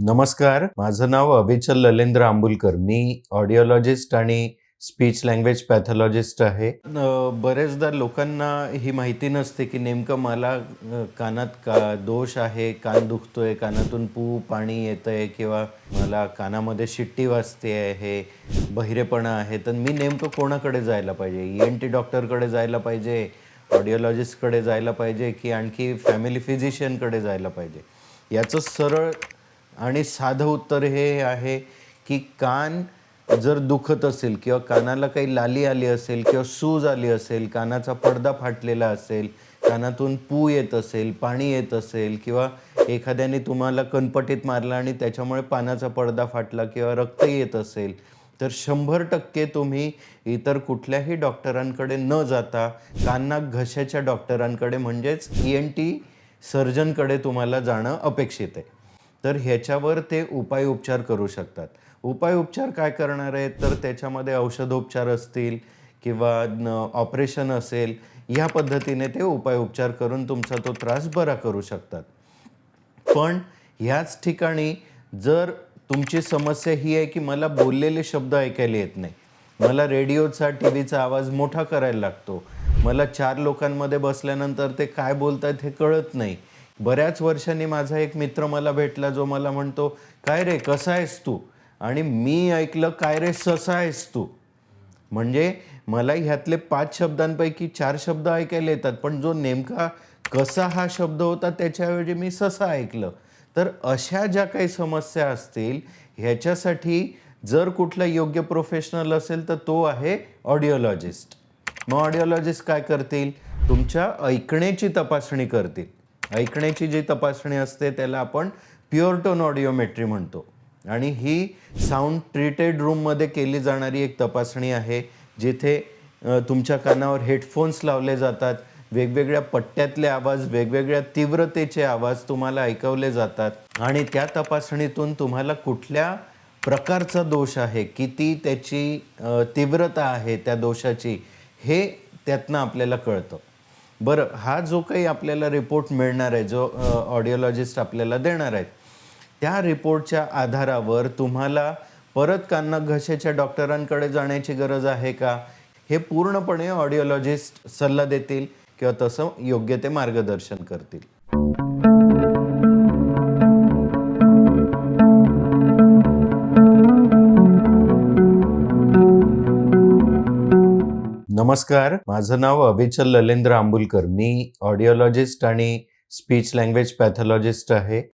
नमस्कार माझं नाव अभिचल ललेंद्र आंबुलकर. मी ऑडिओलॉजिस्ट आणि स्पीच लँग्वेज पॅथॉलॉजिस्ट आहे. बरेचदा लोकांना ही माहिती नसते की नेमकं मला कानात का दोष आहे कान दुखतोय कानातून पू पाणी येतं आहे किंवा मला कानामध्ये शिट्टी वाजते आहे बहिरेपणा आहे तर मी नेमकं कोणाकडे जायला पाहिजे? ई एन टी डॉक्टरकडे जायला पाहिजे? ऑडिओलॉजिस्टकडे जायला पाहिजे? की आणखी फॅमिली फिजिशियनकडे जायला पाहिजे? याचं सरळ आणि साधं उत्तर हे आहे की कान जर दुखत असेल किंवा कानाला काही लाली आली असेल किंवा सूज आली असेल कानाचा पडदा फाटलेला असेल कानातून पू येत असेल पाणी येत असेल किंवा एखाद्याने तुम्हाला कणपटीत मारला आणि त्याच्यामुळे पानाचा पडदा फाटला किंवा रक्त येत असेल तर शंभर टक्के तुम्ही इतर कुठल्याही डॉक्टरांकडे न जाता काना घशाच्या डॉक्टरांकडे म्हणजेच ई एन टी सर्जनकडे तुम्हाला जाणं अपेक्षित आहे. तर ह्याच्यावर ते उपाय उपचार करू शकतात. उपाय उपचार काय करणार आहेत? तर त्याच्यामध्ये औषधोपचार असतील किंवा ऑपरेशन असेल ह्या पद्धतीने ते उपाय उपचार करून तुमचा तो त्रास बरा करू शकतात. पण ह्याच ठिकाणी जर तुमची समस्या ही आहे की मला बोललेले शब्द ऐकायला येत नाही. मला रेडिओचा टी व्हीचा आवाज मोठा करायला लागतो. मला चार लोकांमध्ये बसल्यानंतर ते काय बोलतायत हे कळत नाही. बऱ्याच वर्षांनी माझा एक मित्र मला भेटला जो मला म्हणतो काय रे कसा आहेस तू? आणि मी ऐकलं काय रे ससा आहेस तू? म्हणजे मला ह्यातले पाच शब्दांपैकी चार शब्द ऐकायला येतात पण जो नेमका कसा हा शब्द होता त्याच्याऐवजी मी ससा ऐकलं. तर अशा ज्या काही समस्या असतील ह्याच्यासाठी जर कुठला योग्य प्रोफेशनल असेल तर तो आहे ऑडिओलॉजिस्ट मग ऑडिओलॉजिस्ट काय करतील? तुमच्या ऐकण्याची तपासणी करतील. ऐकण्याची जी तपासणी असते त्याला आपण प्युअर टोन ऑडिओमेट्री म्हणतो. आणि ही साऊंड ट्रीटेड रूममध्ये केली जाणारी एक तपासणी आहे जिथे तुमच्या कानावर हेडफोन्स लावले जातात वेगवेगळ्या पट्ट्यातले आवाज वेगवेगळ्या तीव्रतेचे आवाज तुम्हाला ऐकवले जातात. आणि त्या तपासणीतून तुम्हाला कुठल्या प्रकारचा दोष आहे किती त्याची तीव्रता आहे त्या दोषाची हे त्यातनं आपल्याला कळतं. बरं हा जो काही आपल्याला रिपोर्ट मिळणार आहे जो ऑडिओलॉजिस्ट आपल्याला देणार आहेत त्या रिपोर्टच्या आधारावर तुम्हाला परत काना घशाच्या डॉक्टरांकडे जाण्याची गरज आहे का? हे पूर्णपणे ऑडिओलॉजिस्ट सल्ला देतील किंवा तसं योग्य ते मार्गदर्शन करतील. नमस्कार माझं नाव अभिचल ललेंद्र आंबुलकर. मी ऑडिओलॉजिस्ट आणि स्पीच लँग्वेज पॅथॉलॉजिस्ट आहे.